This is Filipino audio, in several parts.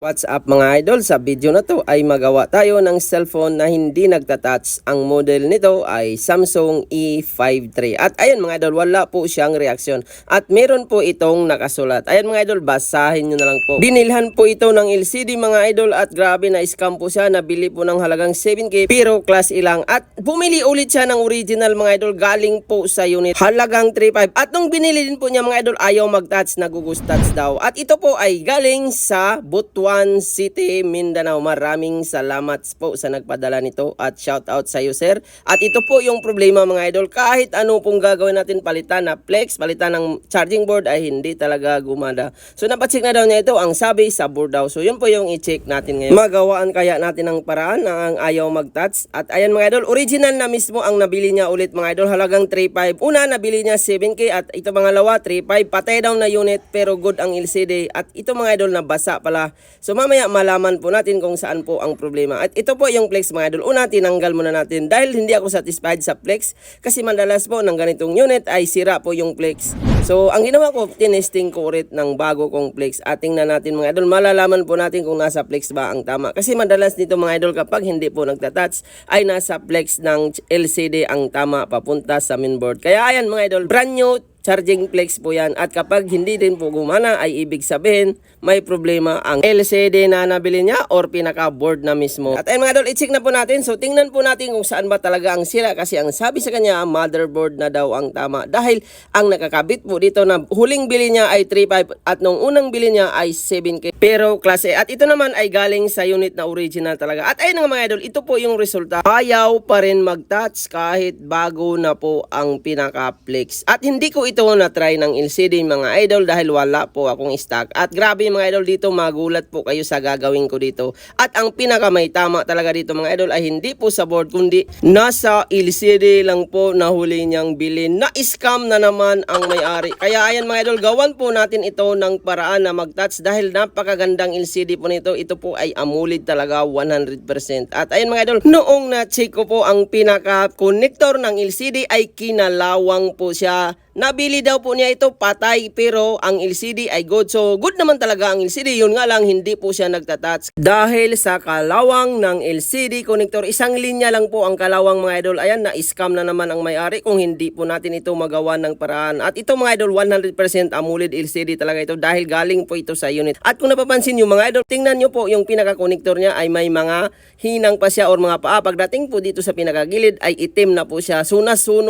What's up mga idol? Sa video na to ay magawa tayo ng cellphone na hindi nagtatouch. Ang model nito ay Samsung E5 III. At ayan mga idol, wala po siyang reaksyon. At meron po itong nakasulat. Ayan mga idol, basahin nyo na lang po. Binilhan po ito ng LCD mga idol at grabe na scam po siya. Nabili po ng halagang 7K pero class ilang. At bumili ulit siya ng original mga idol galing po sa unit. Halagang 3.5. At nung binili din po niya mga idol, ayaw mag-touch, nagugustats daw. At ito po ay galing sa Butuan City, Mindanao. Maraming salamat po sa nagpadala nito at shout out sa iyo sir. At ito po yung problema mga idol. Kahit ano pong gagawin natin palitan na flex, palitan ng charging board ay hindi talaga gumada. So napacheck na daw niya ito ang sabi sa board daw. So yun po yung i-check natin ngayon. Magawaan kaya natin ng paraan na ang ayaw mag-touch. At ayan mga idol, original na mismo ang nabili niya ulit mga idol. Halagang 3.5. Una, nabili niya 7K at ito pangalawa 3.5. Patay daw na unit pero good ang LCD. At ito mga idol nabasa pala. So mamaya malaman po natin kung saan po ang problema. At ito po yung flex mga idol. Una, tinanggal muna natin dahil hindi ako satisfied sa flex kasi madalas po ng ganitong unit ay sira po yung flex. So ang ginawa ko, tinesting ko ulit ng bago kong flex. At tingnan natin mga idol, malalaman po natin kung nasa flex ba ang tama. Kasi madalas dito mga idol kapag hindi po nagtatouch ay nasa flex ng LCD ang tama papunta sa mainboard. Kaya ayan mga idol, brand new charging flex po yan at kapag hindi din po gumana ay ibig sabihin may problema ang LCD na nabili niya or pinaka board na mismo. At ayun mga idol, i-check na po natin. So tingnan po natin kung saan ba talaga ang sira kasi ang sabi sa kanya motherboard na daw ang tama dahil ang nakakabit po dito na huling bili niya ay 3.5 at nung unang bili niya ay 7K pero klase at ito naman ay galing sa unit na original talaga. At ayun nga mga idol, ito po yung resulta. Ayaw pa rin mag-touch kahit bago na po ang pinaka-flex. At hindi ko ito na-try ng LCD mga idol dahil wala po akong stock. At grabe mga idol dito, magulat po kayo sa gagawin ko dito. At ang pinaka may tama talaga dito mga idol ay hindi po sa board kundi nasa LCD lang po na huli niyang bilhin. Na-scam na naman ang may-ari. Kaya ayan mga idol, gawan po natin ito ng paraan na mag-touch dahil napakagandang LCD po nito. Ito po ay AMOLED talaga 100%. At ayan mga idol, noong na-check ko po ang pinaka-connector ng LCD ay kinalawang po siya Nabili daw po niya ito patay pero ang LCD ay good. So good naman talaga ang LCD. Yun nga lang hindi po siya nagtatouch. Dahil sa kalawang ng LCD connector, isang linya lang po ang kalawang mga idol. Ayan, na-scam na naman ang may-ari kung hindi po natin ito magawa ng paraan. At ito mga idol, 100% AMOLED LCD talaga ito dahil galing po ito sa unit. At kung napapansin nyo mga idol, tingnan nyo po yung pinaka-connector niya ay may mga hinang pa siya or mga paa. Pagdating po dito sa pinakagilid ay itim na po siya. So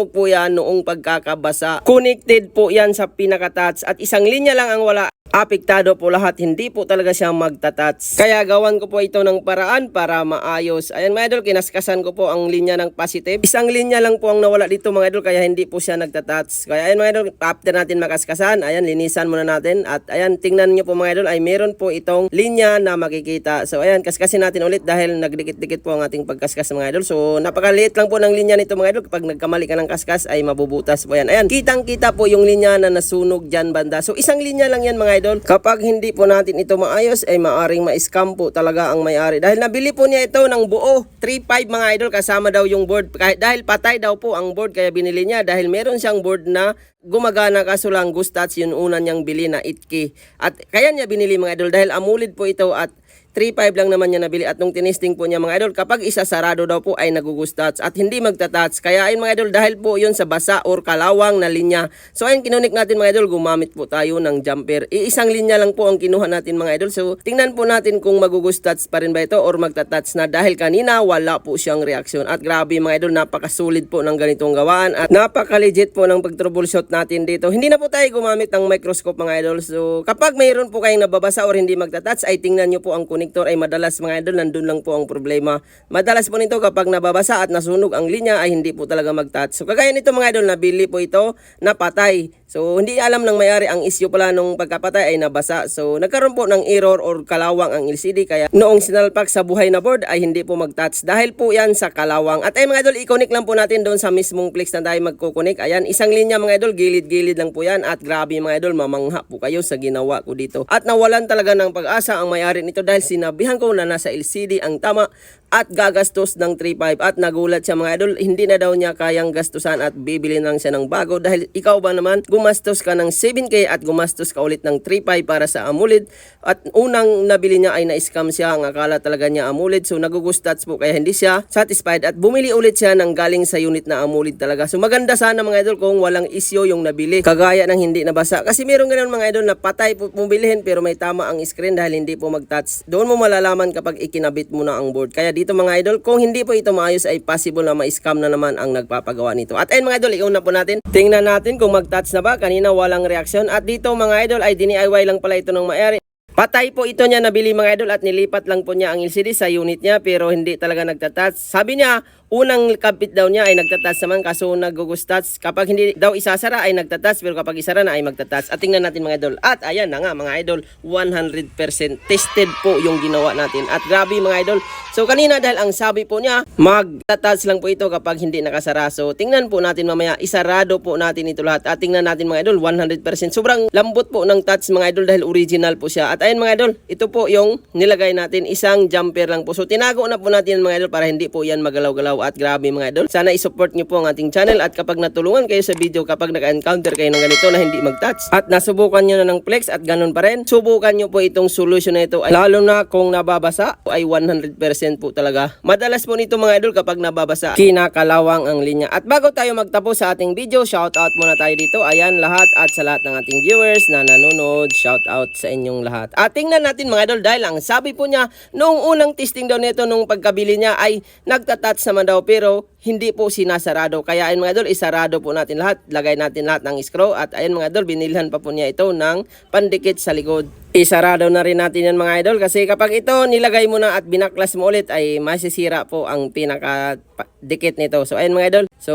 po yan noong pagkakabasa. Connected po yan sa pinaka-touch at isang linya lang ang wala apektado po lahat, hindi po talaga siya magtatats. Kaya gawan ko po ito ng paraan para maayos. Ayan mga idol, kinaskasan ko po ang linya ng positive. Isang linya lang po ang nawala dito mga idol, kaya hindi po siya nagtatats. Kaya ayan mga idol, after natin makaskasan, ayan, linisan muna natin. At ayan, tingnan nyo po mga idol, ay meron po itong linya na makikita. So ayan, kaskasin natin ulit dahil nagdikit-dikit po ang ating pagkaskas mga idol. So napakaliit lang po ng linya nito mga idol. Kapag nagkamali ka ng kaskas, ay mabubutas po yan. Ayan, kitang-kita po yung linya na nasunog dyan banda. So isang linya lang yan mga idol. Kapag hindi po natin ito maayos, ay maaring ma-scam po talaga ang may-ari. Dahil nabili po niya ito ng buo, 3.5 mga idol, kasama daw yung board. Kahit, dahil patay daw po ang board, kaya binili niya. Dahil meron siyang board na gumagana kaso lang gustats yung una niyang bili na 8K. At kaya niya binili mga idol dahil AMOLED po ito at 3.5 lang naman niya nabili at nung tinesting po niya mga idol kapag isa sarado daw po ay nagugustats at hindi magtatats. Kaya ayun mga idol dahil po yun sa basa or kalawang na linya. So ayun kinunik natin mga idol gumamit po tayo ng jumper. Iisang linya lang po ang kinuha natin mga idol. So tingnan po natin kung magugustats pa rin ba ito or magtatats na dahil kanina wala po siyang reaksyon. At grabe mga idol napakasulit po ng ganitong gawaan at napaka-legit po ng pag-troubleshoot natin dito. Hindi na po tayo gumamit ng microscope mga idol. So kapag mayroon po kayong nababasa or hindi magtatats ay tingnan nyo po ang connector ay madalas mga idol nandun lang po ang problema. Madalas po nito kapag nababasa at nasunog ang linya ay hindi po talaga mag-touch. So kagaya nito mga idol nabili po ito na patay. So hindi alam ng may-ari ang issue pala nung pagkapatay ay nabasa. So nagkaroon po ng error or kalawang ang LCD kaya noong sinalpak sa buhay na board ay hindi po mag-touch dahil po yan sa kalawang. At ay mga idol i-connect lang po natin doon sa mismong flex na tayo magkukunik. Ayan isang linya mga idol gilid-gilid lang po yan at grabe mga idol mamangha po kayo sa ginawa ko dito. At nawalan talaga ng pag-asa ang may-ari nito dahil sinabihan ko na nasa LCD ang tama at gagastos ng 3.5 at nagulat siya mga idol hindi na daw niya kayang gastusan at bibili lang siya ng bago. Dahil ikaw ba naman gumastos ka ng 7k at gumastos ka ulit ng 3.5 para sa AMOLED. At unang nabili niya ay na-scam siya ang akala talaga niya AMOLED. So nagugustats po kaya hindi siya satisfied at bumili ulit siya ng galing sa unit na AMOLED talaga. So maganda sana mga idol kung walang issue yung nabili. Kagaya ng hindi nabasa. Kasi meron ganun mga idol na patay po pubilihin pero may tama ang screen dahil hindi po mag-touch mo malalaman kapag ikinabit mo na ang board. Kaya dito mga idol kung hindi po ito maayos ay possible na ma-scam na naman ang nagpapagawa nito. At ayun mga idol iuna po natin. Tingnan natin kung mag-touch na ba. Kanina walang reaksyon. At dito mga idol ay DIY lang pala ito ng maayari Patay po ito niya nabili mga idol at nilipat lang po niya ang LCD sa unit niya pero hindi talaga nagtatouch. Sabi niya, unang kapit daw niya ay nagtatouch naman kaso nagugustats. Kapag hindi daw isasara ay nagtatouch pero kapag isara na ay magtatouch. At tingnan natin mga idol. At ayan na nga mga idol, 100% tested po yung ginawa natin. At grabe mga idol. So kanina dahil ang sabi po niya, magtatouch lang po ito kapag hindi nakasara. So tingnan po natin mamaya, isarado po natin ito lahat. At tingnan natin mga idol, 100%. Sobrang lambot po ng touch mga idol dahil original po siya. At ayun mga idol, ito po yung nilagay natin, isang jumper lang po. So tinago na po natin mga idol para hindi po yan magalaw-galaw at grabe mga idol. Sana i-support nyo po ang ating channel at kapag natulungan kayo sa video, kapag naka-encounter kayo ng ganito na hindi mag-touch at nasubukan nyo na ng flex at ganun pa rin, subukan nyo po itong solution na ito. Ay, lalo na kung nababasa ay 100% po talaga. Madalas po nito mga idol kapag nababasa, kinakalawang ang linya. At bago tayo magtapos sa ating video, shout out muna tayo dito. Ayan lahat at sa lahat ng ating viewers na nanonood, shout out sa inyong lahat. At tingnan natin mga idol dahil ang sabi po niya, noong unang testing daw nito nung pagkabili niya ay nagtatouch naman daw. Pero hindi po sinasarado. Kaya ayun mga idol, isarado po natin lahat. Lagay natin lahat ng screw at ayun mga idol, binilhan pa po niya ito ng pandikit sa likod. Isarado na rin natin yan mga idol kasi kapag ito nilagay mo na at binaklas mo ulit ay masisira po ang pinaka dikit nito. So ayun mga idol. So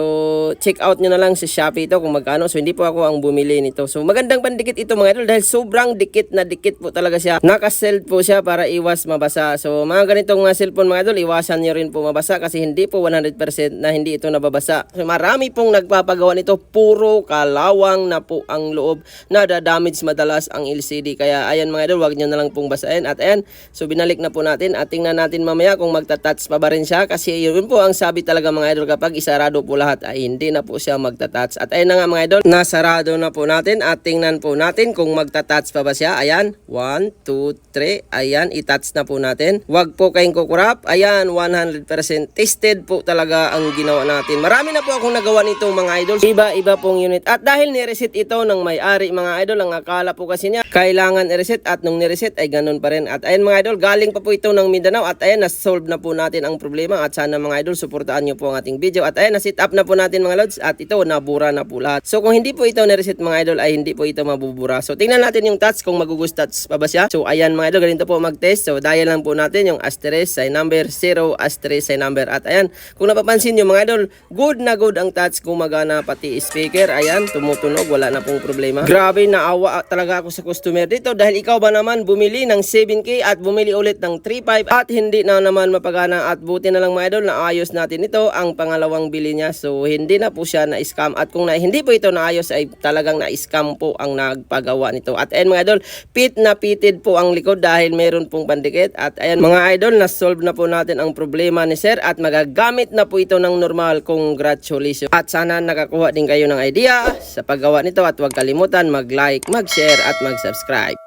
check out nyo na lang sa Shopee ito kung magkano. So hindi po ako ang bumili nito. So magandang pandikit ito mga idol dahil sobrang dikit na dikit po talaga siya. Nakaseld po siya para iwas mabasa. So mga ganitong mga cellphone mga idol, iwasan nyo rin po mabasa kasi hindi po 100% na hindi ito nababasa. So marami pong nagpapagawa nito. Puro kalawang na po ang loob. Nadadamage madalas ang LCD. Kaya ayan mga idol, wag nyo na lang pong basahin. At ayan, so binalik na po natin at tingnan natin mamaya kung magta-touch pa ba rin siya. Kasi yun po ang sabi talaga mga idol kapag isarado po lahat ay hindi na po siya magta-touch. At ayan na nga mga idol, nasarado na po natin at tingnan po natin kung magta-touch pa ba siya. Ayan, 1, 2, 3. Ayan, i-touch na po natin. Wag po kayong kukurap. Ayan, 100% tested po talaga ang ginawa natin. Marami na po akong nagawa nito mga idol. Iba-iba pong unit. At dahil ni-reset ito ng may-ari mga idol, ang akala po kasi niya, kailangan i-reset at nung ni-reset ay ganun pa rin. At ayan mga idol, galing pa po ito ng Mindanao at ayan, na-solve na po natin ang problema at sana mga idol, suportaan nyo po ang ating video. At ayan, na-set up na po natin mga lods at ito, nabura na po lahat. So kung hindi po ito ni-reset mga idol, ay hindi po ito mabubura. So tingnan natin yung touch kung magugus touch pa ba siya. So ayan mga idol, ganito po mag-test. So dial lang po natin yung asterisk sign number 0, asterisk sign number. At ayan, kung napapansin nyo mga idol, good na good ang touch gumagana pati speaker. Ayan, tumutunog, wala na pong problema. Grabe, naawa talaga ako sa customer dito dahil ikaw ba naman bumili ng 7K at bumili ulit ng 3.5 at hindi na naman mapagana at buti na lang mga idol na ayos natin ito ang pangalawang bili niya. So hindi na po siya na scam at kung na, hindi po ito naayos ay talagang na scam po ang nagpagawa nito. At ayan mga idol, pit na pitted po ang likod dahil meron pong pandikit at ayan mga idol, na-solve na po natin ang problema ni sir at magagamit na po ito ng normal. Congratulations. At sana nakakuha din kayo ng idea sa paggawa nito at huwag kalimutan mag-like, mag-share at mag-subscribe.